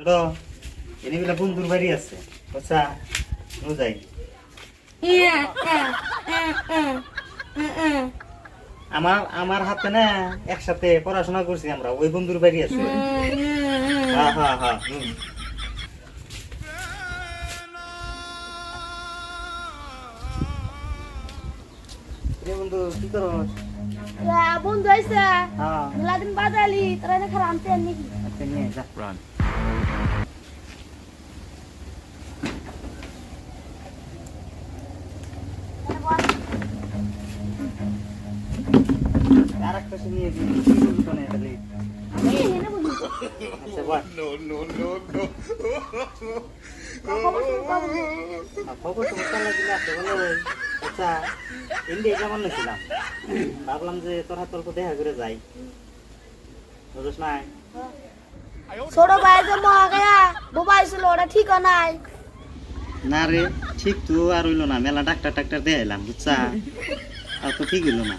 ছোট এনে বন্ধুর বাড়ি আছে। আচ্ছা নো যাই। আমার আমার হাতে না একসাথে পড়াশোনা করছি আমরা ওই বন্ধুর বাড়ি আছে। হ্যাঁ হ্যাঁ হ্যাঁ। বন্ধু কি করো? বন্ধু আইসা। হ্যাঁ। মেলাদিন বাজালি তোরা এনে খারাপ আনতে আনি কি আচ্ছা নিয়ে যা। খবর তো বলো আচ্ছা ইন্ডিয়া কেমন নিয়েছিলাম ভাবলাম যে তোর হাত অল্প দেখা করে যাই বুঝছ নাই ছোট ভাই যে মহাগায়া বোবা আইছিল ওটা ঠিক নাই। না রে ঠিক তো আর হইল না মেলা ডাক্তার টাক্তার দেখাইলাম বুঝছা? আর তো ঠিক হইল না।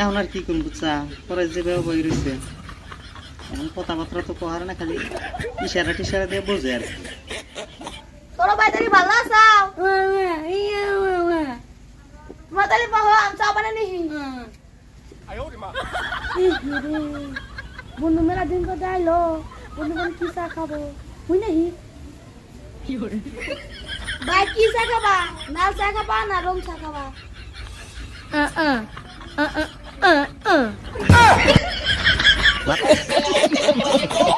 এখন আর কি করুন বুঝছা? পরে যে ব্যবহার রয়েছে এখন কথাবার্তা তো কহার না খালি ইশারা টিশারা দিয়ে বোঝে আর কি। ছোট ভাই তারি ভালো আসাও তোমার তারি বাহ চা বানা নিহি বন্ধু মেলা দিন তো যাইলো বন্ধু বন্ধু কি চা খাব? বুঝ নাহি। ভাই কি চা খাবা? লাল চা খাবা না রং চা খাবা?